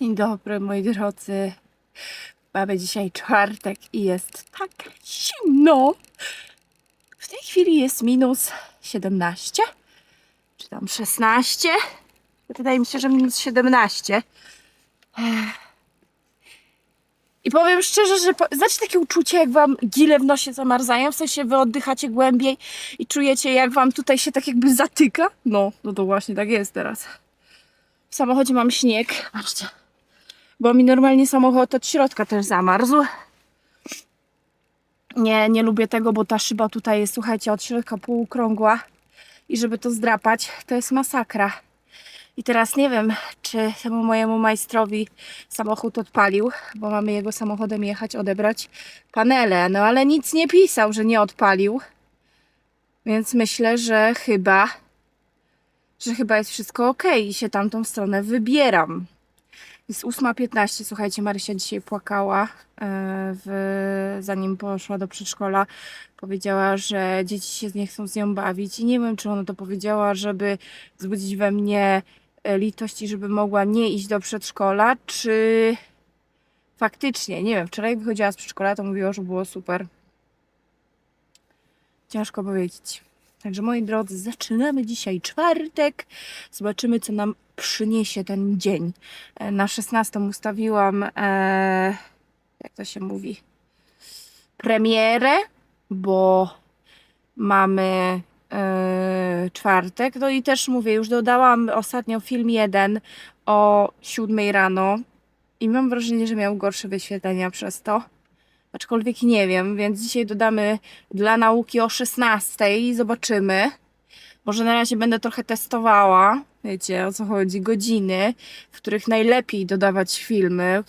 Dzień dobry, moi drodzy. Mamy dzisiaj czwartek i jest tak zimno. W tej chwili jest minus 17, czy tam 16. Wydaje mi się, że minus 17. Ech. I powiem szczerze, że po... znacie takie uczucie, jak wam gile w nosie zamarzają, w sensie wy oddychacie głębiej i czujecie, jak wam tutaj się tak jakby zatyka? No, no to właśnie tak jest teraz. W samochodzie mam śnieg. Patrzcie. Bo mi normalnie samochód od środka też zamarzł. Nie, nie lubię tego, bo ta szyba tutaj jest, słuchajcie, od środka półokrągła. I żeby to zdrapać, to jest masakra. I teraz nie wiem, czy temu mojemu majstrowi samochód odpalił, bo mamy jego samochodem jechać, odebrać panele. No ale nic nie pisał, że nie odpalił. Więc myślę, że chyba że chyba jest wszystko ok i się tamtą stronę wybieram. Jest 8.15, słuchajcie, Marysia dzisiaj płakała, e, w, zanim poszła do przedszkola. Powiedziała, że dzieci się nie chcą z nią bawić i nie wiem, czy ona to powiedziała, żeby wzbudzić we mnie e, litość i żeby mogła nie iść do przedszkola, czy faktycznie, nie wiem, wczoraj wychodziła z przedszkola, to mówiła, że było super. Ciężko powiedzieć. Także moi drodzy, zaczynamy dzisiaj czwartek. Zobaczymy, co nam przyniesie ten dzień. E, Na 16 ustawiłam, e, jak to się mówi, premierę, bo mamy e, czwartek. No i też mówię, już dodałam ostatnio film jeden o 7 rano i mam wrażenie, że miał gorsze wyświetlenia przez to. Aczkolwiek nie wiem, więc dzisiaj dodamy dla nauki o 16 i zobaczymy. Może na razie będę trochę testowała, wiecie o co chodzi, godziny, w których najlepiej dodawać filmy, e,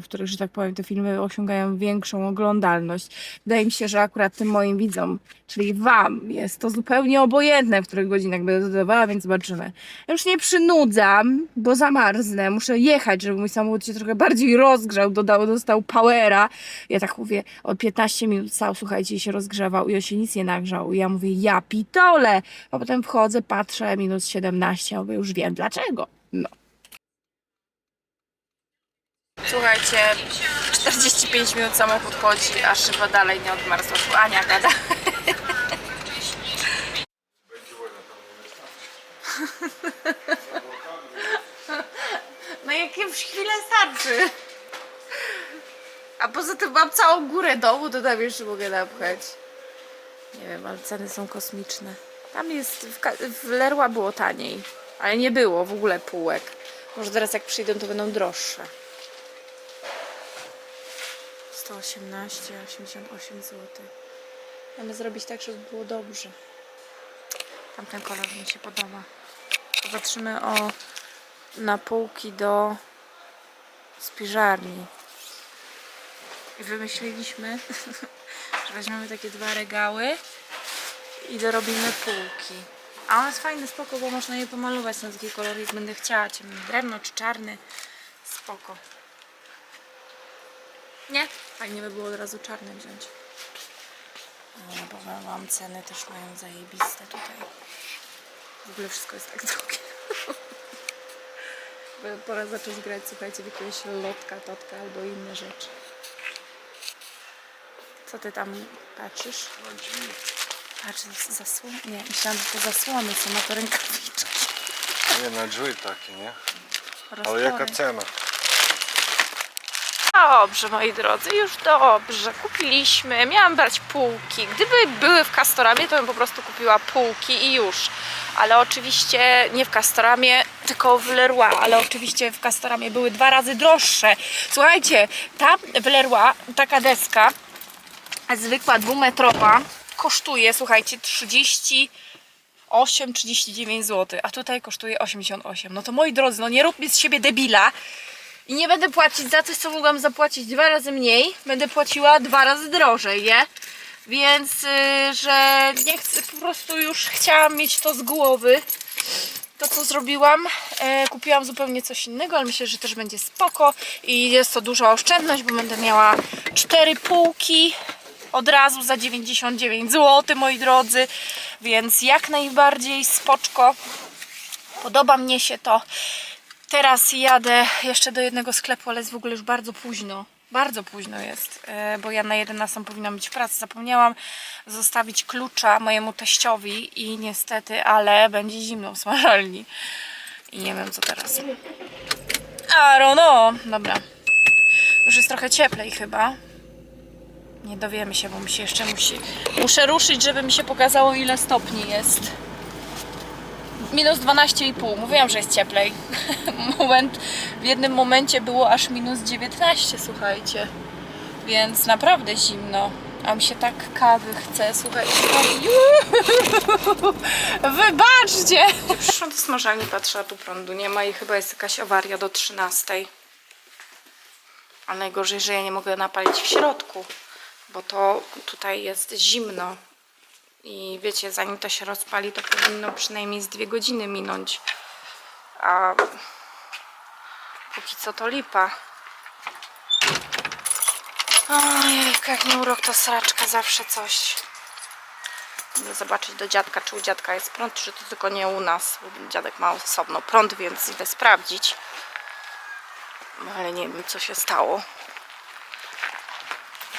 w których, że tak powiem, te filmy osiągają większą oglądalność. Wydaje mi się, że akurat tym moim widzom, czyli Wam, jest to zupełnie obojętne, w których godzinach będę dodawała, więc zobaczymy. Ja już nie przynudzam, bo zamarznę, muszę jechać, żeby mój samochód się trochę bardziej rozgrzał, dodał, dostał powera. Ja tak mówię, o 15 minut stał, słuchajcie, się rozgrzewał i on się nic nie nagrzał. I ja mówię, ja pitole! A potem wchodzę, patrzę, minus 17, mówię, już wiem dlaczego. No. Słuchajcie, 45 minut samochód chodzi, a szyba dalej nie odmarzła. Tu Ania gada. No jakieś chwilę starczy. A poza tym mam całą górę domu, to tam jeszcze mogę napchać. Nie wiem, ale ceny są kosmiczne. Tam jest, w, Ka- w Lerła było taniej, ale nie było w ogóle półek. Może teraz jak przyjdą, to będą droższe. 118, 88 zł. Mamy zrobić tak, żeby było dobrze. Tamten kolor mi się podoba. Zobaczymy o na półki do spiżarni. I wymyśliliśmy, że weźmiemy takie dwa regały i dorobimy półki. A on jest fajny, spoko, bo można je pomalować na taki kolor, jak będę chciała. Ciemny drewno czy czarny. Spoko. Nie? Fajnie by było od razu czarny wziąć. Nie, powiem wam, ceny też mają zajebiste tutaj. W ogóle wszystko jest tak drogie. Pora zacząć grać, słuchajcie, w jakiegoś lotka, totka albo inne rzeczy. Co ty tam patrzysz? Patrz, zasłony. Nie, myślałam, że to zasłony są, a to rękawiczki. Nie no, drzwi takie, nie? Ale Rozpory. jaka cena? Dobrze, moi drodzy, już dobrze. Kupiliśmy. Miałam brać półki. Gdyby były w Castoramie, to bym po prostu kupiła półki i już. Ale oczywiście nie w Castoramie, tylko w Leroy. Ale oczywiście w Castoramie były dwa razy droższe. Słuchajcie, ta w Leroy, taka deska, zwykła dwumetrowa, kosztuje, słuchajcie, 38, 39 zł, a tutaj kosztuje 88. No to moi drodzy, no nie róbmy z siebie debila. I nie będę płacić za coś, co mogłam zapłacić dwa razy mniej. Będę płaciła dwa razy drożej, nie? Więc, y, że nie chcę, po prostu już chciałam mieć to z głowy. To, co zrobiłam, e, kupiłam zupełnie coś innego, ale myślę, że też będzie spoko. I jest to duża oszczędność, bo będę miała cztery półki od razu za 99 zł, moi drodzy. Więc jak najbardziej spoczko. Podoba mnie się to. Teraz jadę jeszcze do jednego sklepu, ale jest w ogóle już bardzo późno. Bardzo późno jest, e, bo ja na 11 powinnam być w pracy. Zapomniałam zostawić klucza mojemu teściowi i niestety, ale będzie zimno w smażalni. I nie wiem co teraz. I don't. Dobra. Już jest trochę cieplej chyba. Nie dowiemy się, bo mi się jeszcze musi... Muszę ruszyć, żeby mi się pokazało ile stopni jest. Minus 12,5. Mówiłam, że jest cieplej. Moment, w jednym momencie było aż minus 19, słuchajcie. Więc naprawdę zimno. A mi się tak kawy chce, słuchajcie. Wybaczcie! Przyszłam do smażalni, patrzę, a tu prądu nie ma i chyba jest jakaś awaria do 13. A najgorzej, że ja nie mogę napalić w środku, bo to tutaj jest zimno. I wiecie, zanim to się rozpali, to powinno przynajmniej z dwie godziny minąć. A póki co to lipa. Ojej, jak nie urok to sraczka, zawsze coś. Idę zobaczyć do dziadka, czy u dziadka jest prąd, czy to tylko nie u nas. Dziadek ma osobno prąd, więc idę sprawdzić. Ale nie wiem, co się stało.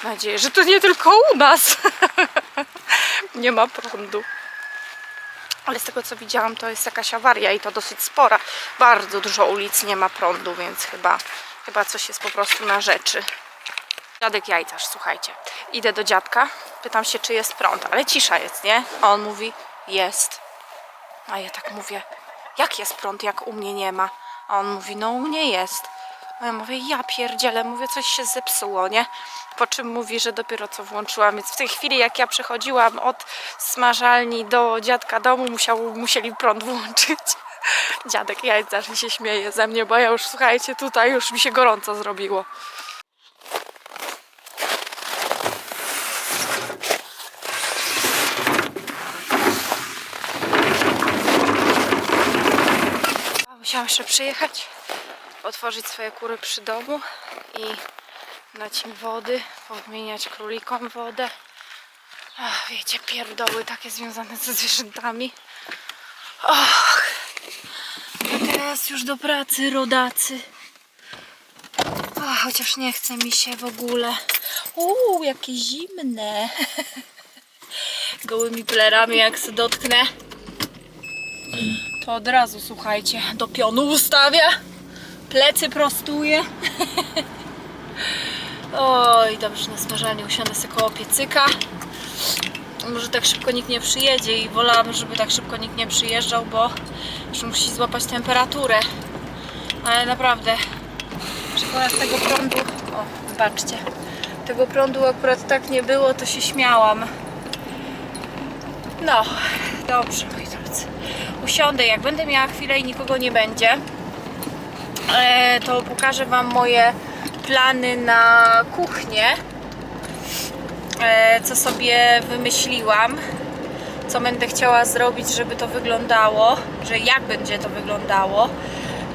Mam nadzieję, że to nie tylko u nas. nie ma prądu. Ale z tego co widziałam, to jest jakaś awaria i to dosyć spora. Bardzo dużo ulic nie ma prądu, więc chyba, chyba coś jest po prostu na rzeczy. Dziadek jajcarz, słuchajcie. Idę do dziadka, pytam się, czy jest prąd, ale cisza jest, nie? A on mówi, jest. A ja tak mówię, jak jest prąd, jak u mnie nie ma? A on mówi, no u mnie jest. Ja mówię, ja pierdzielę, mówię, coś się zepsuło, nie? Po czym mówi, że dopiero co włączyłam, więc w tej chwili jak ja przechodziłam od smażalni do dziadka domu, musiał, musieli prąd włączyć. Dziadek jajcarz się śmieje ze mnie, bo ja już, słuchajcie, tutaj już mi się gorąco zrobiło. Musiałam jeszcze przyjechać, otworzyć swoje kury przy domu i dać im wody, podmieniać królikom wodę. Ach, wiecie, pierdoły takie związane ze zwierzętami. Och, teraz już do pracy, rodacy. A, chociaż nie chce mi się w ogóle. Uuu, jakie zimne. Gołymi plerami jak se dotknę to od razu, słuchajcie, do pionu ustawia, plecy prostuje. Oj, dobrze, na smażalni usiądę sobie koło piecyka. Może tak szybko nikt nie przyjedzie i wolałabym, żeby tak szybko nikt nie przyjeżdżał, bo że musi złapać temperaturę. Ale naprawdę, szkoda tego prądu. O, zobaczcie. Tego prądu akurat tak nie było, to się śmiałam. No, dobrze, moi drodzy. Usiądę, jak będę miała chwilę i nikogo nie będzie, to pokażę Wam moje plany na kuchnię. E, co sobie wymyśliłam, co będę chciała zrobić, żeby to wyglądało, że jak będzie to wyglądało.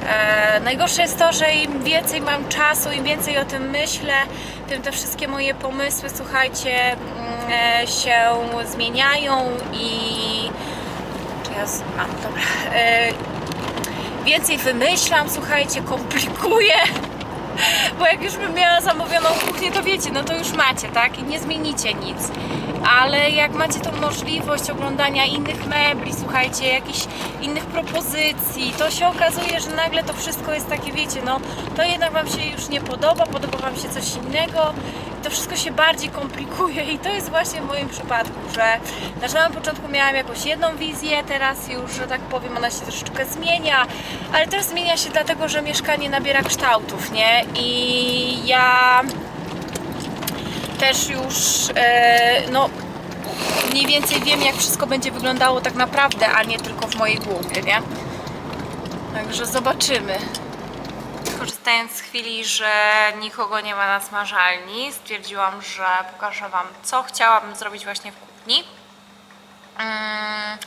E, najgorsze jest to, że im więcej mam czasu, im więcej o tym myślę, tym te wszystkie moje pomysły, słuchajcie, mm, e, się zmieniają i. Czy ja. dobra. Więcej wymyślam, słuchajcie, komplikuję. Bo jak już bym miała zamówioną kuchnię, to wiecie, no to już macie, tak? I nie zmienicie nic. Ale jak macie tą możliwość oglądania innych mebli, słuchajcie, jakichś innych propozycji, to się okazuje, że nagle to wszystko jest takie, wiecie, no to jednak Wam się już nie podoba, podoba Wam się coś innego. To wszystko się bardziej komplikuje i to jest właśnie w moim przypadku, że na samym początku miałam jakąś jedną wizję, teraz już, że tak powiem, ona się troszeczkę zmienia, ale też zmienia się dlatego, że mieszkanie nabiera kształtów, nie? I ja też już e, no mniej więcej wiem jak wszystko będzie wyglądało tak naprawdę, a nie tylko w mojej głowie, nie? Także zobaczymy. Korzystając z chwili, że nikogo nie ma na smażalni, stwierdziłam, że pokażę Wam, co chciałabym zrobić właśnie w kuchni. Mm,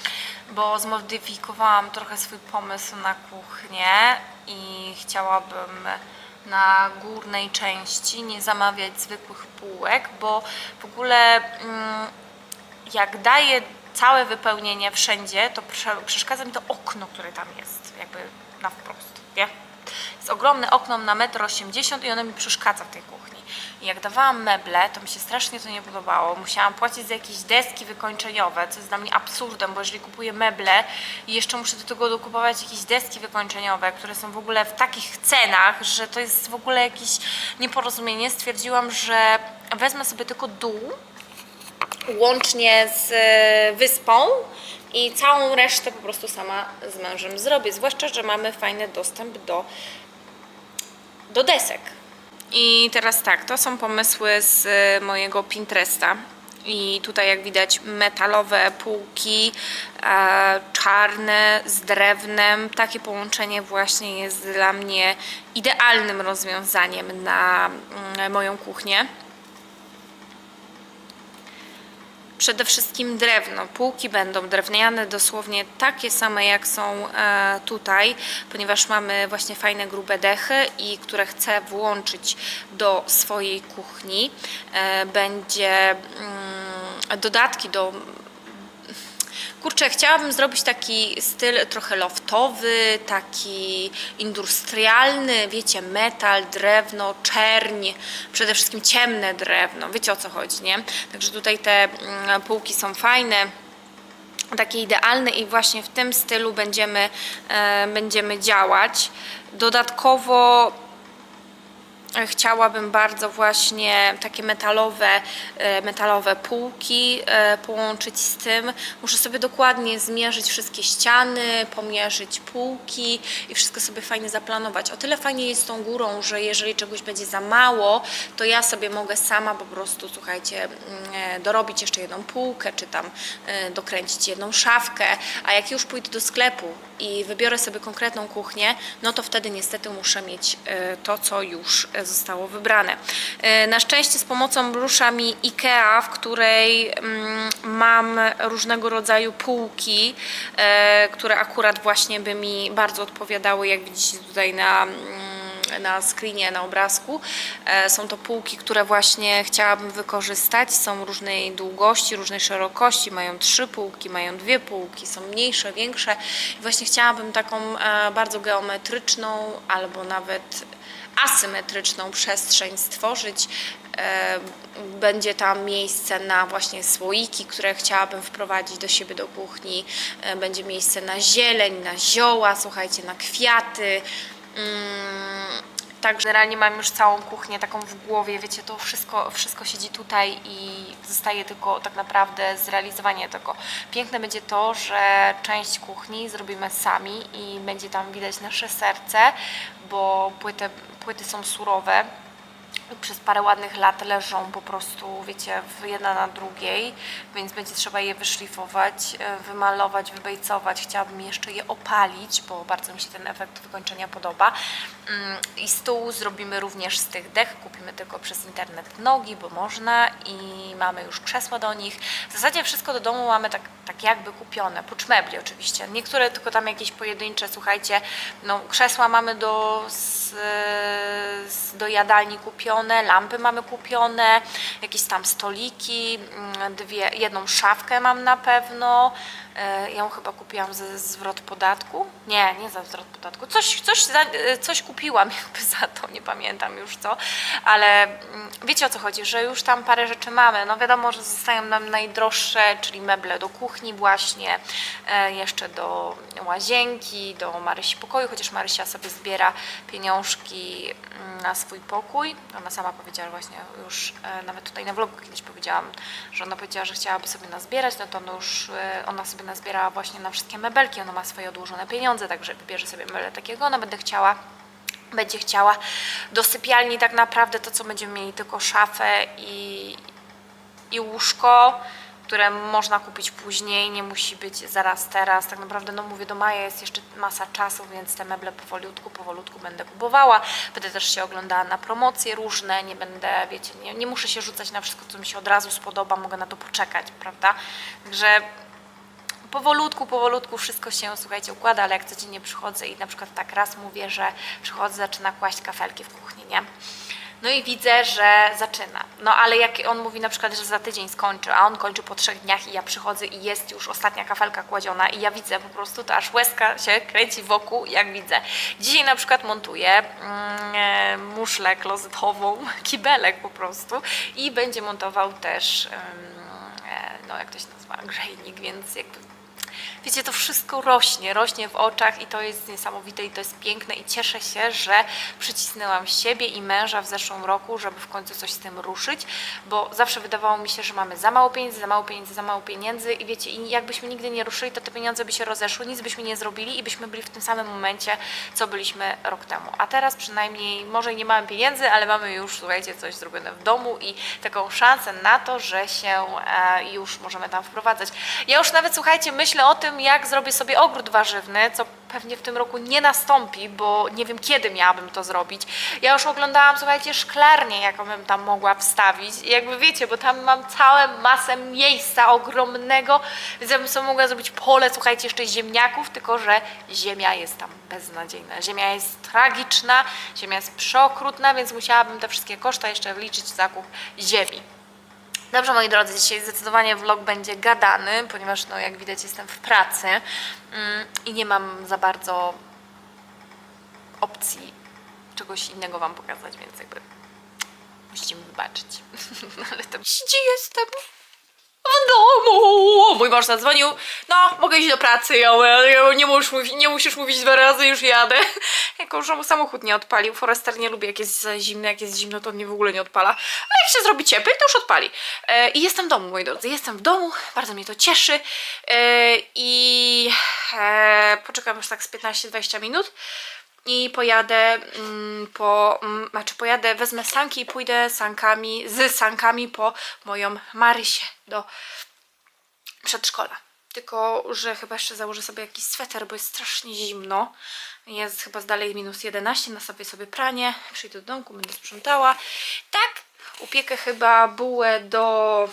bo zmodyfikowałam trochę swój pomysł na kuchnię i chciałabym na górnej części nie zamawiać zwykłych półek, bo w ogóle mm, jak daję całe wypełnienie wszędzie, to prze- przeszkadza mi to okno, które tam jest, jakby na wprost, nie? Jest ogromne okno na 1,80 m i ono mi przeszkadza w tej kuchni. I jak dawałam meble, to mi się strasznie to nie podobało. Musiałam płacić za jakieś deski wykończeniowe, co jest dla mnie absurdem, bo jeżeli kupuję meble i jeszcze muszę do tego dokupować jakieś deski wykończeniowe, które są w ogóle w takich cenach, że to jest w ogóle jakieś nieporozumienie, stwierdziłam, że wezmę sobie tylko dół, łącznie z e, wyspą i całą resztę po prostu sama z mężem zrobię. Zwłaszcza, że mamy fajny dostęp do, do desek. I teraz tak, to są pomysły z e, mojego Pinteresta. I tutaj jak widać metalowe półki, e, czarne z drewnem. Takie połączenie właśnie jest dla mnie idealnym rozwiązaniem na mm, moją kuchnię. Przede wszystkim drewno. Półki będą drewniane, dosłownie takie same jak są e, tutaj, ponieważ mamy właśnie fajne grube dechy i które chcę włączyć do swojej kuchni. E, będzie mm, dodatki do Kurczę, chciałabym zrobić taki styl trochę loftowy, taki industrialny, wiecie, metal, drewno, czerń, przede wszystkim ciemne drewno, wiecie o co chodzi, nie? Także tutaj te mm, półki są fajne takie idealne i właśnie w tym stylu będziemy, e, będziemy działać. Dodatkowo chciałabym bardzo właśnie takie metalowe, e, metalowe półki e, połączyć z tym. Muszę sobie dokładnie zmierzyć wszystkie ściany, pomierzyć półki i wszystko sobie fajnie zaplanować. O tyle fajnie jest z tą górą, że jeżeli czegoś będzie za mało, to ja sobie mogę sama po prostu, słuchajcie, mm, e, dorobić jeszcze jedną półkę, czy tam e, dokręcić jedną szafkę, a jak już pójdę do sklepu i wybiorę sobie konkretną kuchnię, no to wtedy niestety muszę mieć e, to, co już e, zostało wybrane. E, Na szczęście z pomocą brusza mi IKEA, w której mm, mam różnego rodzaju półki, e, które akurat właśnie by mi bardzo odpowiadały, jak widzicie tutaj na mm, na screenie, na obrazku. E, Są to półki, które właśnie chciałabym wykorzystać. Są różnej długości, różnej szerokości. Mają trzy półki, mają dwie półki, są mniejsze, większe. I właśnie chciałabym taką bardzo geometryczną albo nawet asymetryczną przestrzeń stworzyć. E, Będzie tam miejsce na właśnie słoiki, które chciałabym wprowadzić do siebie do kuchni. E, Będzie miejsce na zieleń, na zioła, słuchajcie, na kwiaty. Tak, generalnie mam już całą kuchnię taką w głowie, wiecie, to wszystko, wszystko siedzi tutaj i zostaje tylko tak naprawdę zrealizowanie tego. Piękne będzie to, że część kuchni zrobimy sami i będzie tam widać nasze serce, bo płyty, płyty są surowe, przez parę ładnych lat leżą po prostu, wiecie, w jedna na drugiej, więc będzie trzeba je wyszlifować, e, wymalować, wybejcować. Chciałabym jeszcze je opalić, bo bardzo mi się ten efekt wykończenia podoba. Mm, I stół zrobimy również z tych dech, kupimy tylko przez internet nogi, bo można i mamy już krzesła do nich. W zasadzie wszystko do domu mamy tak, tak jakby kupione, prócz mebli oczywiście. Niektóre tylko tam jakieś pojedyncze, słuchajcie, no krzesła mamy do, z, z, do jadalni kupione, lampy mamy kupione, jakieś tam stoliki, mm, dwie, jedną szafkę mam na pewno. E, ją chyba kupiłam ze zwrot podatku. Nie, nie za zwrot podatku. Coś, coś, za, e, coś kupiłam jakby za to, nie pamiętam już co, ale mm, wiecie o co chodzi, że już tam parę rzeczy mamy. No wiadomo, że zostają nam najdroższe, czyli meble do kuchni właśnie, e, jeszcze do łazienki, do Marysi pokoju, chociaż Marysia sobie zbiera pieniążki mm, na swój pokój. Ona sama powiedziała właśnie już, nawet tutaj na vlogu kiedyś powiedziałam, że ona powiedziała, że chciałaby sobie nazbierać, no to ona już e, ona sobie nazbierała właśnie na wszystkie mebelki, ona ma swoje odłożone pieniądze, także wybierze sobie meble takiego, ona będzie chciała będzie chciała do sypialni tak naprawdę to, co będziemy mieli, tylko szafę i, i łóżko, które można kupić później, nie musi być zaraz teraz. Tak naprawdę, no mówię, do maja jest jeszcze masa czasu, więc te meble powolutku, powolutku będę kupowała. Będę też się oglądała na promocje różne, nie będę, wiecie, nie, nie muszę się rzucać na wszystko, co mi się od razu spodoba, mogę na to poczekać, prawda? Także powolutku, powolutku wszystko się, słuchajcie, układa, ale jak codziennie przychodzę i na przykład tak raz mówię, że przychodzę, zaczyna kłaść kafelki w kuchni, nie? No i widzę, że zaczyna. No ale jak on mówi na przykład, że za tydzień skończy, a on kończy po trzech dniach i ja przychodzę i jest już ostatnia kafelka kładziona i ja widzę po prostu, to aż łezka się kręci wokół, jak widzę. Dzisiaj na przykład montuję mm, e, muszlę klozetową, kibelek po prostu i będzie montował też, e, no jak to się nazywa, grzejnik, więc jakby Wiecie, to wszystko rośnie, rośnie w oczach i to jest niesamowite i to jest piękne i cieszę się, że przycisnęłam siebie i męża w zeszłym roku, żeby w końcu coś z tym ruszyć, bo zawsze wydawało mi się, że mamy za mało pieniędzy, za mało pieniędzy, za mało pieniędzy i wiecie, i jakbyśmy nigdy nie ruszyli, to te pieniądze by się rozeszły, nic byśmy nie zrobili i byśmy byli w tym samym momencie, co byliśmy rok temu. A teraz przynajmniej, może nie mamy pieniędzy, ale mamy już, słuchajcie, coś zrobione w domu i taką szansę na to, że się e, już możemy tam wprowadzać. Ja już nawet, słuchajcie, myślę o tym, jak zrobię sobie ogród warzywny, co pewnie w tym roku nie nastąpi, bo nie wiem kiedy miałabym to zrobić. Ja już oglądałam, słuchajcie, szklarnię, jaką bym tam mogła wstawić. I jakby wiecie, bo tam mam całą masę miejsca ogromnego, więc ja bym sobie mogła zrobić pole, słuchajcie, jeszcze ziemniaków, tylko że ziemia jest tam beznadziejna. Ziemia jest tragiczna, ziemia jest przeokrutna, więc musiałabym te wszystkie koszta jeszcze wliczyć w zakup ziemi. Dobrze, moi drodzy, dzisiaj zdecydowanie vlog będzie gadany, ponieważ, no, jak widać, jestem w pracy mm, i nie mam za bardzo opcji czegoś innego Wam pokazać, więc jakby musicie mi wybaczyć. Ale to gdzie jestem? W domu! Mój mąż zadzwonił. No, mogę iść do pracy, ja nie, musisz mówić, nie musisz mówić dwa razy, już jadę. Jako, że mu samochód nie odpalił. Forester nie lubi, jak jest za zimno, jak jest zimno, to on nie w ogóle nie odpala. Ale jak się zrobi cieplej, to już odpali. E, I jestem w domu, moi drodzy. Jestem w domu, bardzo mnie to cieszy. E, I e, poczekam już tak z 15-20 minut i pojadę mm, po, mm, znaczy pojadę, wezmę sanki i pójdę sankami, z sankami po moją Marysię do przedszkola. Tylko, że chyba jeszcze założę sobie jakiś sweter, bo jest strasznie zimno. Jest chyba z dalej minus 11, nastawię sobie pranie, przyjdę do domku, będę sprzątała. Tak, upiekę chyba bułę do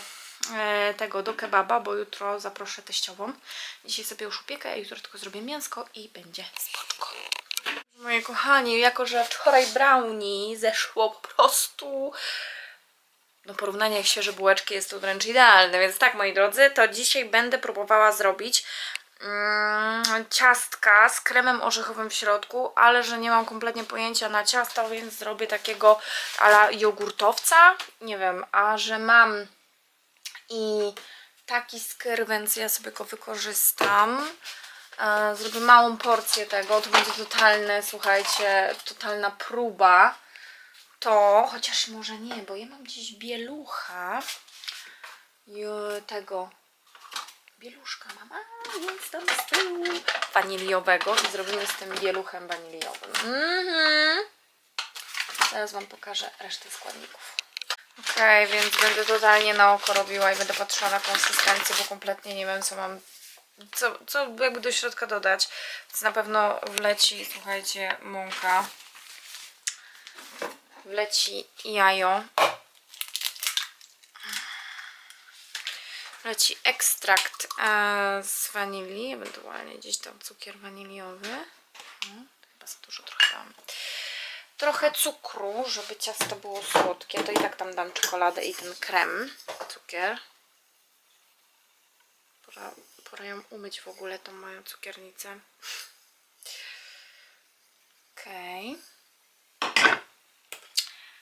e, tego, do kebaba, bo jutro zaproszę teściową. Dzisiaj sobie już upiekę, a jutro tylko zrobię mięsko i będzie spoczko. Moi kochani, jako że wczoraj brownie zeszło po prostu no porównanie jak świeże bułeczki jest to wręcz idealne, więc tak moi drodzy, to dzisiaj będę próbowała zrobić mm, ciastka z kremem orzechowym w środku, ale że nie mam kompletnie pojęcia na ciasto, więc zrobię takiego ala jogurtowca, nie wiem, a że mam i taki skyr, więc ja sobie go wykorzystam. Zrobię małą porcję tego, to będzie totalne, słuchajcie, totalna próba. To, chociaż może nie, bo ja mam gdzieś bielucha tego bieluszka mama, jest tam z tyłu waniliowego i zrobimy z tym bieluchem waniliowym. Mhm. Zaraz Wam pokażę resztę składników. Okej, więc będę totalnie na oko robiła i będę patrzyła na konsystencję, bo kompletnie nie wiem co mam co, co jakby do środka dodać. Więc na pewno wleci, słuchajcie, mąka. Wleci jajo. Wleci ekstrakt e, z wanilii, ewentualnie gdzieś tam cukier waniliowy. No, chyba za dużo trochę dam. Trochę cukru, żeby ciasto było słodkie. To i tak tam dam czekoladę i ten krem. Cukier. Pora, ją umyć w ogóle, tą moją cukiernicę. Okej.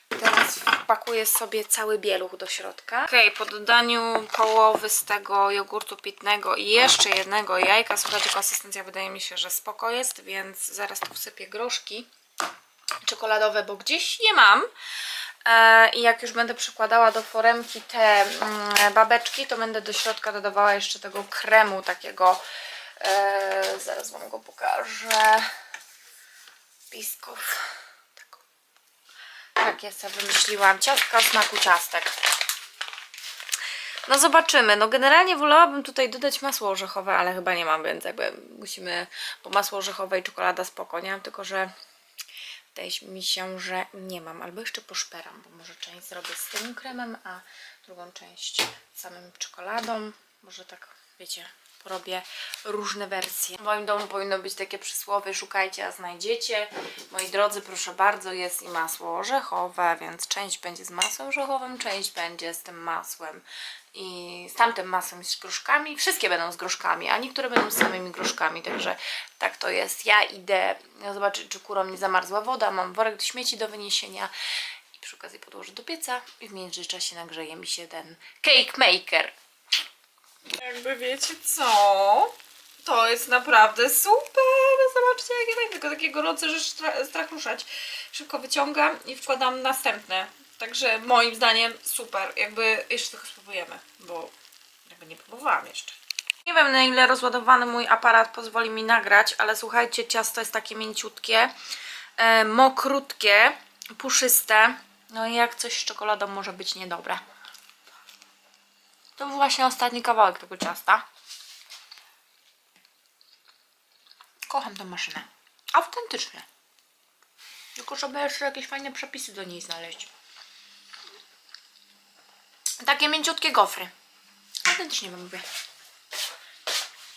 Teraz wpakuję sobie cały bieluch do środka. Okej, po dodaniu połowy z tego jogurtu pitnego i jeszcze jednego jajka, słuchajcie, konsystencja wydaje mi się, że spoko jest, więc zaraz tu wsypię groszki czekoladowe, bo gdzieś je mam. E, I jak już będę przykładała do foremki te mm, babeczki, to będę do środka dodawała jeszcze tego kremu takiego. E, zaraz Wam go pokażę. Bisków. Tak. Tak, ja sobie wymyśliłam. Ciastka smaku ciastek. No zobaczymy. No generalnie wolałabym tutaj dodać masło orzechowe, ale chyba nie mam, więc jakby musimy, bo masło orzechowe i czekolada spoko, nie? Tylko, że wydaje mi się, że nie mam. Albo jeszcze poszperam, bo może część zrobię z tym kremem, a drugą część samym czekoladą. Może tak, wiecie, porobię różne wersje. W moim domu powinno być takie przysłowie szukajcie, a znajdziecie. Moi drodzy, proszę bardzo, jest i masło orzechowe, więc część będzie z masłem orzechowym, część będzie z tym masłem i z tamtym masłem i z groszkami. Wszystkie będą z groszkami, a niektóre będą z samymi groszkami, także tak to jest. Ja idę zobaczyć, czy kurom nie zamarzła woda, mam worek do śmieci do wyniesienia i przy okazji podłożę do pieca i w międzyczasie nagrzeje mi się ten cake maker. Jakby wiecie co? To jest naprawdę super! Zobaczcie jakie fajne, tylko takie gorące, że stra- strach ruszać. Szybko wyciągam i wkładam następne. Także moim zdaniem super. Jakby jeszcze trochę spróbujemy, bo jakby nie próbowałam jeszcze. Nie wiem na ile rozładowany mój aparat pozwoli mi nagrać, ale słuchajcie, ciasto jest takie mięciutkie, e, mokrutkie, puszyste. No i jak coś z czekoladą może być niedobre. To był właśnie ostatni kawałek tego ciasta. Kocham tę maszynę. Autentycznie. Tylko trzeba jeszcze jakieś fajne przepisy do niej znaleźć. Takie mięciutkie gofry. Autentycznie wam mówię.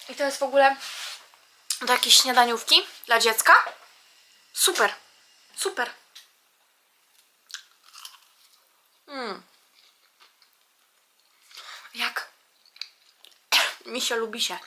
I to jest w ogóle do jakiejś śniadaniówki dla dziecka. Super. Super. Mm. Jak mi się lubi się.